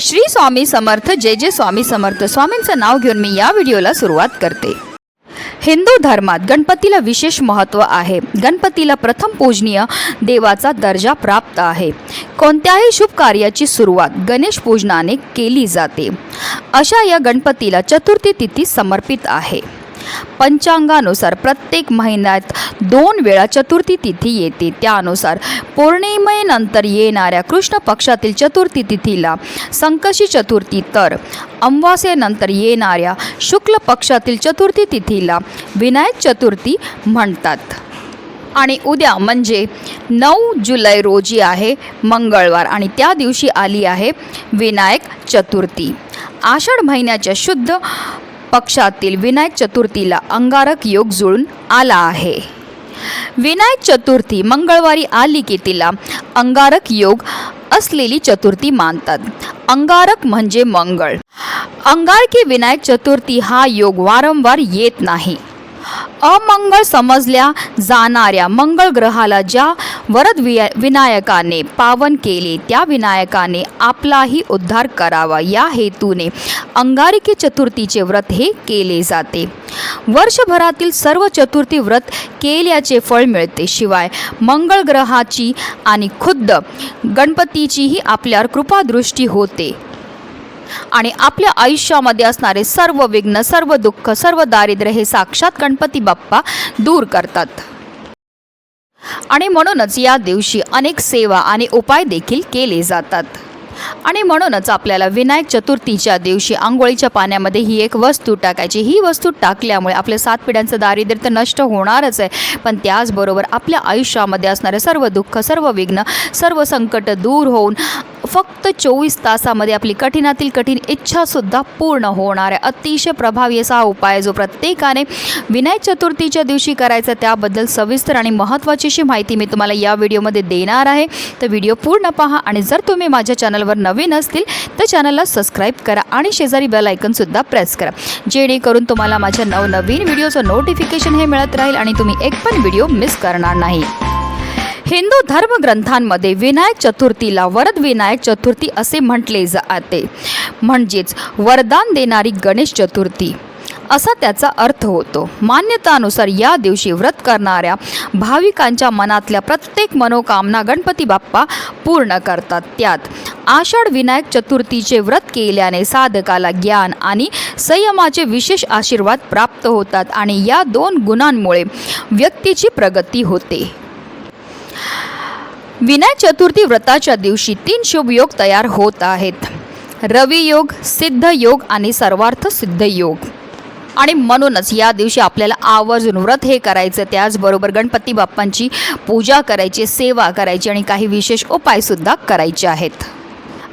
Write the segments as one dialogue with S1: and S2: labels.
S1: श्री स्वामी समर्थ जय जय स्वामी समर्थ. स्वामींचं नाव घेऊन मी या व्हिडिओला सुरुवात करते. हिंदू धर्मात गणपतीला विशेष महत्त्व आहे. गणपतीला प्रथम पूजनीय देवाचा दर्जा प्राप्त आहे. कोणत्याही शुभ कार्याची सुरुवात गणेश पूजनाने केली जाते. अशा या गणपतीला चतुर्थी तिथी समर्पित आहे. पंचांगानुसार प्रत्येक महिन्यात दोन वेळा चतुर्थी तिथी येते. त्यानुसार पौर्णिमेनंतर येणाऱ्या कृष्ण पक्षातील चतुर्थी तिथीला संकशी चतुर्थी तर अमावास्येनंतर येणाऱ्या शुक्ल पक्षातील चतुर्थी तिथीला विनायक चतुर्थी म्हणतात. आणि उद्या म्हणजे नऊ जुलै रोजी आहे मंगळवार आणि त्या दिवशी आली आहे विनायक चतुर्थी. आषाढ महिन्याच्या शुद्ध पक्षातील विनायक चतुर्थीला अंगारक योग जुळून आला आहे. विनायक चतुर्थी मंगळवारी आली की तिला अंगारक योग असलेली चतुर्थी मानतात. अंगारक म्हणजे मंगळ. अंगारकी विनायक चतुर्थी हा योग वारंवार येत नाही. अमंगळ समजल्या जाणाऱ्या मंगळ ग्रहाला ज्या वरद विया विनायकाने पावन केले त्या विनायकाने आपलाही उद्धार करावा. या हेतूने अंगारिकी चतुर्थीचे व्रत हे केले जाते. वर्षभरातील सर्व चतुर्थी व्रत केल्याचे फळ मिळते. शिवाय मंगळ ग्रहाची आणि खुद्द गणपतीचीही आपल्यावर कृपादृष्टी होते. आणि आपल्या आयुष्यामध्ये असणारे सर्व विघ्न सर्व दुःख सर्व दारिद्र्य हे साक्षात गणपती बाप्पा दूर करतात. आणि म्हणूनच या दिवशी अनेक सेवा आणि उपाय देखील केले जातात. आणि म्हणूनच आपल्याला विनायक चतुर्थीच्या दिवशी आंघोळीच्या पाण्यामध्ये ही एक वस्तू टाकायची. ही वस्तू टाकल्यामुळे आपल्या सात पिढ्यांचं दारिद्र्य तर नष्ट होणारच आहे. पण त्याचबरोबर आपल्या आयुष्यामध्ये असणारे सर्व दुःख सर्व विघ्न सर्व संकट दूर होऊन फक्त चोवीस तासामध्ये आपली कठीणातील कठीण इच्छासुद्धा पूर्ण होणार आहे. अतिशय प्रभावी असा हा उपाय जो प्रत्येकाने विनायक चतुर्थीच्या दिवशी करायचा त्याबद्दल सविस्तर आणि महत्त्वाची अशी माहिती मी तुम्हाला या व्हिडिओमध्ये देणार आहे. तर व्हिडिओ पूर्ण पहा आणि जर तुम्ही माझ्या चॅनलवर नवीन असतील तर चॅनलला सबस्क्राईब करा आणि शेजारी बेल आयकनसुद्धा प्रेस करा. जेणेकरून तुम्हाला माझ्या नवनवीन व्हिडिओचं नोटिफिकेशन हे मिळत राहील आणि तुम्ही एक पण व्हिडिओ मिस करणार नाही. हिंदू धर्मग्रंथांमध्ये विनायक चतुर्थीला वरद विनायक चतुर्थी असे म्हटले जाते. म्हणजेच वरदान देणारी गणेश चतुर्थी. असा त्याचा अर्थ होतो. मान्यतानुसार या दिवशी व्रत करणाऱ्या भाविकांच्या मनातल्या प्रत्येक मनोकामना गणपती बाप्पा पूर्ण करतात. त्यात आषाढ विनायक चतुर्थीचे व्रत केल्याने साधकाला ज्ञान आणि संयमाचे विशेष आशीर्वाद प्राप्त होतात आणि या दोन गुणांमुळे व्यक्तीची प्रगती होते. विनायक चतुर्थी व्रताच्या दिवशी तीन शुभ योग तयार होत आहेत. रवी योग सिद्ध योग आणि सर्वार्थ सिद्ध योग. आणि म्हणूनच या दिवशी आपल्याला आवर्जून व्रत हे करायचं त्याचबरोबर गणपती बाप्पांची पूजा करायची सेवा करायची आणि काही विशेष उपायसुद्धा करायचे आहेत.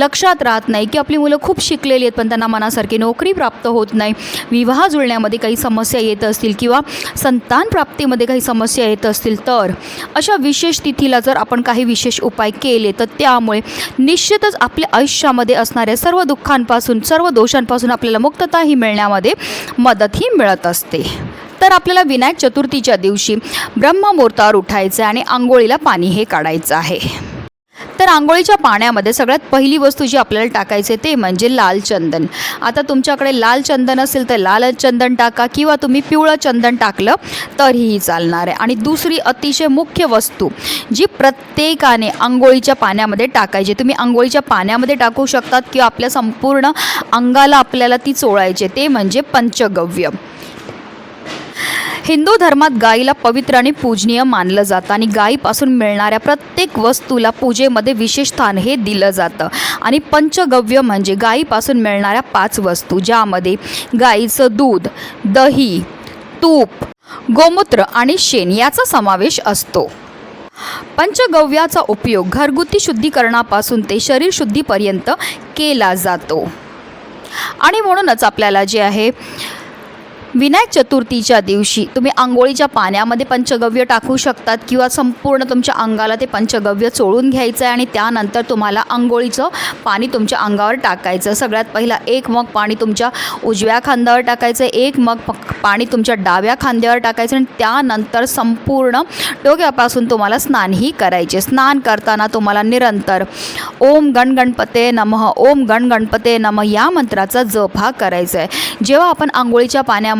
S1: लक्षात राहत नाही की आपली मुलं खूप शिकलेली आहेत पण त्यांना मनासारखी नोकरी प्राप्त होत नाही. विवाह जुळण्यामध्ये काही समस्या येत असतील किंवा संतान प्राप्तीमध्ये काही समस्या येत असतील तर अशा विशेष तिथीला जर आपण काही विशेष उपाय केले तर त्यामुळे निश्चितच आपल्या आयुष्यामध्ये असणाऱ्या सर्व दुःखांपासून सर्व दोषांपासून आपल्याला मुक्तताही मिळण्यामध्ये मदतही मिळत असते. तर आपल्याला विनायक चतुर्थीच्या दिवशी ब्रह्ममुहूर्तावर उठायचं आहे आणि आंघोळीला पाणी हे काढायचं आहे. तर आंघोळीच्या पाण्यामध्ये सगळ्यात पहिली वस्तू जी आपल्याला टाकायची ते म्हणजे लाल चंदन. आता तुमच्याकडे लाल चंदन असेल तर लाल चंदन टाका किंवा तुम्ही पिवळं चंदन टाकलं तरीही चालणार आहे. आणि दुसरी अतिशय मुख्य वस्तू जी प्रत्येकाने आंघोळीच्या पाण्यामध्ये टाकायची तुम्ही आंघोळीच्या पाण्यामध्ये टाकू शकतात किंवा आपल्या संपूर्ण अंगाला आपल्याला ती चोळायची ते म्हणजे पंचगव्य. हिंदू धर्मात गायीला पवित्र आणि पूजनीय मानलं जातं आणि गायीपासून मिळणाऱ्या प्रत्येक वस्तूला पूजेमध्ये विशेष स्थान हे दिलं जातं. आणि पंचगव्य म्हणजे गायीपासून मिळणाऱ्या पाच वस्तू ज्यामध्ये गाईचं दूध दही तूप गोमूत्र आणि शेण याचा समावेश असतो. पंचगव्याचा उपयोग घरगुती शुद्धीकरणापासून ते शरीर शुद्धीपर्यंत केला जातो. आणि म्हणूनच आपल्याला जे आहे विनायक चतुर्थीच्या दिवशी तुम्ही आंघोळीच्या पाण्यामध्ये पंचगव्य टाकू शकतात किंवा संपूर्ण तुमच्या अंगाला ते पंचगव्य चोळून घ्यायचं आहे आणि त्यानंतर तुम्हाला आंघोळीचं पाणी तुमच्या अंगावर टाकायचं. सगळ्यात पहिला एक मग पाणी तुमच्या उजव्या खांद्यावर टाकायचं एक मग पाणी तुमच्या डाव्या खांद्यावर टाकायचं आणि त्यानंतर संपूर्ण डोक्यापासून तुम्हाला स्नानही करायचे. स्नान करताना तुम्हाला निरंतर ओम गण गणपते नमः ओम गण गणपते नमः या मंत्राचा जप हा करायचा आहे. जेव्हा आपण आंघोळीच्या पाण्यामध्ये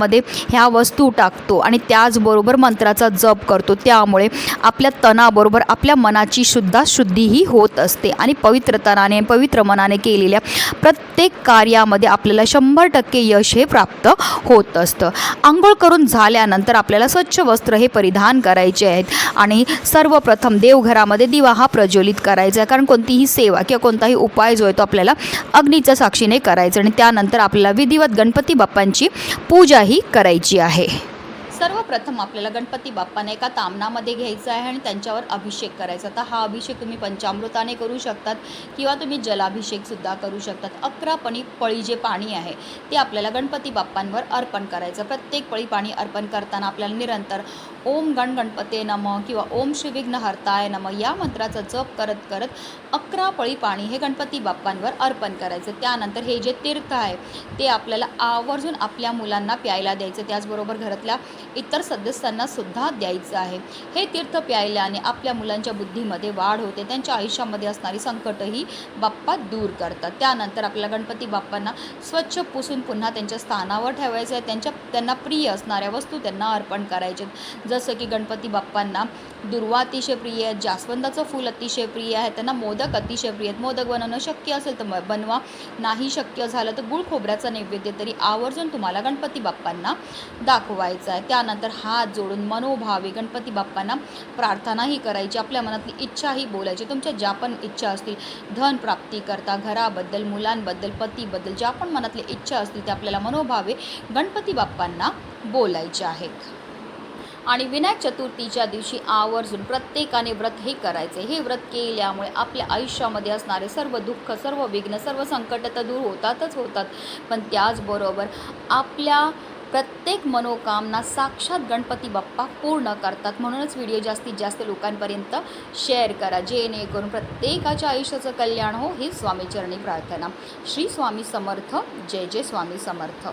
S1: ह्या वस्तू टाकतो आणि त्याचबरोबर मंत्राचा जप करतो. त्यामुळे आपल्या तणाबरोबर आपल्या मनाची सुद्धा शुद्धीही होत असते. आणि पवित्रतनाने पवित्र मनाने केलेल्या प्रत्येक कार्यामध्ये आपल्याला शंभर टक्के यश हे प्राप्त होत असतं. आंघोळ करून झाल्यानंतर आपल्याला स्वच्छ वस्त्र हे परिधान करायचे आहेत. आणि सर्वप्रथम देवघरामध्ये दिवा हा प्रज्वलित करायचा आहे. कारण कोणतीही सेवा किंवा कोणताही उपाय जो आहे तो आपल्याला अग्नीच्या साक्षीने करायचा आणि त्यानंतर आपल्याला विधिवत गणपती बाप्पांची पूजा पूजाही करायची आहे. सर्वप्रथम आपल्याला गणपती बाप्पाने एका तामणामध्ये घ्यायचं आहे आणि त्यांच्यावर अभिषेक करायचा तर हा अभिषेक तुम्ही पंचामृताने करू शकतात किंवा तुम्ही जलाभिषेकसुद्धा करू शकतात. अकरा पणी पळी जे पाणी आहे ते आपल्याला गणपती बाप्पांवर अर्पण करायचं. प्रत्येक पळी पाणी अर्पण करताना आपल्याला निरंतर ओम गण गणपते नम किंवा ओम श्री विघ्न हरताय नम या मंत्राचा जप करत करत अकरा पळी पाणी हे गणपती बाप्पांवर अर्पण करायचं. त्यानंतर हे जे तीर्थ आहे ते आपल्याला आवर्जून आपल्या मुलांना प्यायला द्यायचं. त्याचबरोबर घरातल्या इतर सदस्यांना सुद्धा द्यायचं आहे. हे तीर्थ प्यायल्याने आपल्या मुलांच्या बुद्धीमध्ये वाढ होते. त्यांच्या आयुष्यामध्ये असणारी संकटही बाप्पा दूर करतात. त्यानंतर आपल्याला गणपती बाप्पांना स्वच्छ पुसून पुन्हा त्यांच्या स्थानावर ठेवायचं आहे. त्यांच्या त्यांना प्रिय असणाऱ्या वस्तू त्यांना अर्पण करायचे जसं की गणपती बाप्पांना दुर्वा अतिशय प्रिय आहेत जास्वंदाचं फूल अतिशय प्रिय आहे. त्यांना मोदक अतिशय प्रिय आहेत. मोदक बनवणं शक्य असेल तर बनवा. नाही शक्य झालं तर गुळ खोबऱ्याचा नैवेद्य तरी आवर्जून तुम्हाला गणपती बाप्पांना दाखवायचा आहे. त्या त्यानंतर हात जोडून मनोभावे गणपती बाप्पांना प्रार्थनाही करायची आपल्या मनातली इच्छाही बोलायची. तुमच्या ज्या पण इच्छा असतील धन प्राप्ती करता घराबद्दल मुलांबद्दल पतीबद्दल ज्या पण मनातल्या इच्छा असतील त्या आपल्याला मनोभावे गणपती बाप्पांना बोलायचे आहेत. आणि विनायक चतुर्थीच्या दिवशी आवर्जून प्रत्येकाने व्रत हे करायचे. हे व्रत केल्यामुळे आपल्या आयुष्यामध्ये असणारे सर्व दुःख सर्व विघ्न सर्व संकट तर दूर होतातच होतात. पण त्याचबरोबर आपल्या प्रत्येक मनोकामना साक्षात गणपती बाप्पा पूर्ण करतात. म्हणूनच व्हिडिओ जास्तीत जास्त लोकांपर्यंत शेअर करा. जेणेकरून प्रत्येकाच्या आयुष्याचं कल्याण हो ही स्वामीचरणी प्रार्थना. श्री स्वामी समर्थ. जय जय स्वामी समर्थ.